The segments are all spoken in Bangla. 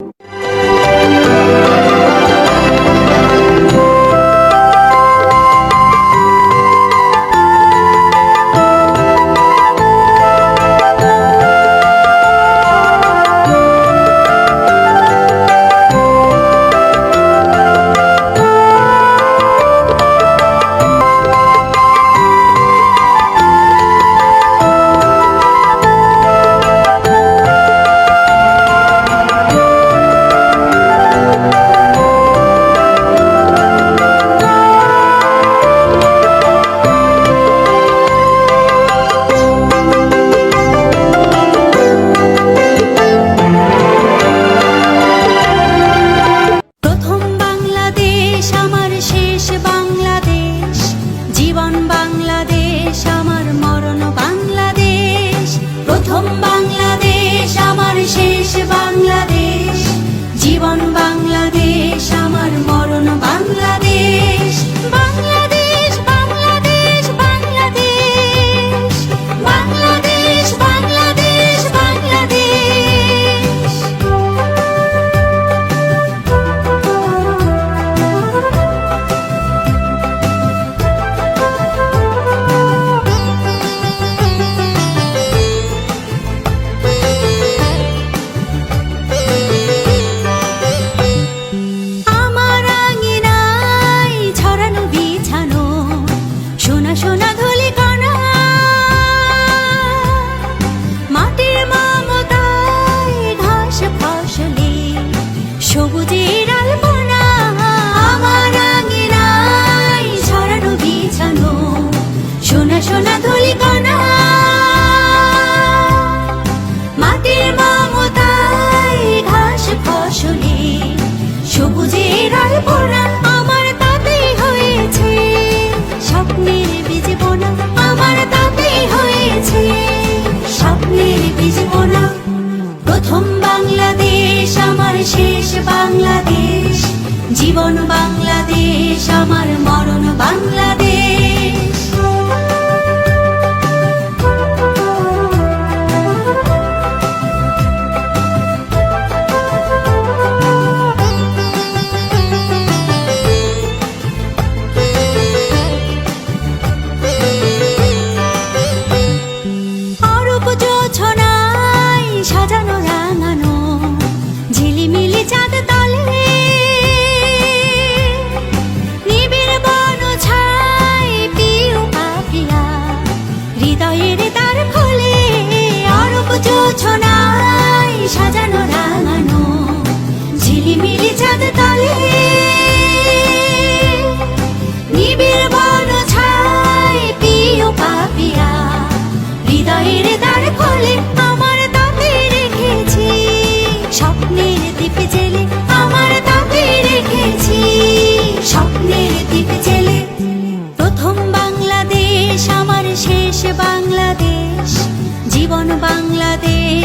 you. bomba. আমার মরণ বাংলা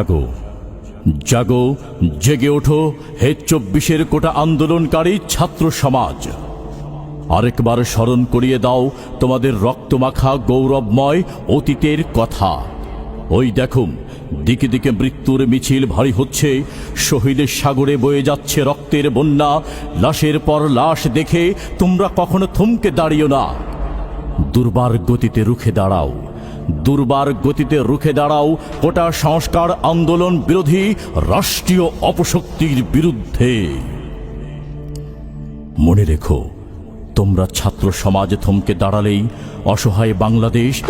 জাগো। জাগো, জেগে ওঠো হে চব্বিশের কোটা আন্দোলনকারী ছাত্র সমাজ। আরেকবার স্মরণ করিয়ে দাও তোমাদের রক্তমাখা গৌরবময় অতীতের কথা। ওই দেখুন, দিকে দিকে মৃত্যুর মিছিল ভারী হচ্ছে, শহীদের সাগরে বয়ে যাচ্ছে রক্তের বন্যা, লাশের পর লাশ দেখে তোমরা কখনো থমকে দাঁড়িও না। দুর্বার গতিতে রুখে দাঁড়াও। দুর্বার গতিতে রুখে দাঁড়াও কোটা সংস্কার আন্দোলন বিরোধী রাষ্ট্রীয় অপশক্তির বিরুদ্ধে। মনে রেখো, তোমরা ছাত্র সমাজ থমকে দাঁড়ালেই অসহায় বাংলাদেশ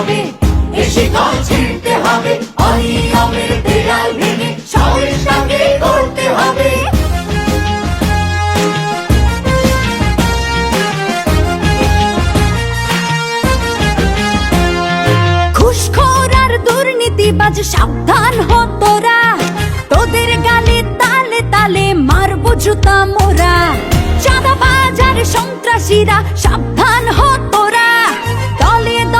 হবে। এ শিকল ছেড়তে হবে। অনিয়মের দেয়াল ভেঙে স্বদেশটাকে গড়তে হবে। ঘুষখোর আর দুর্নীতিবাজ সাবধান তোদের গালে তালে তালে মারবো জুতা মোরা। চাঁদাবাজ আর সন্ত্রাসীরা সাবধান হ তোরা দলে দলে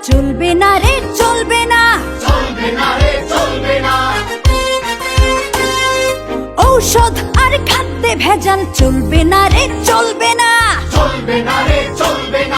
চলবে না রে চলবে না। চলবে না রে চলবে না। ঔষধ আর খাদ্যে ভেজাল চলবে না রে চলবে না। চলবে না রে চলবে না।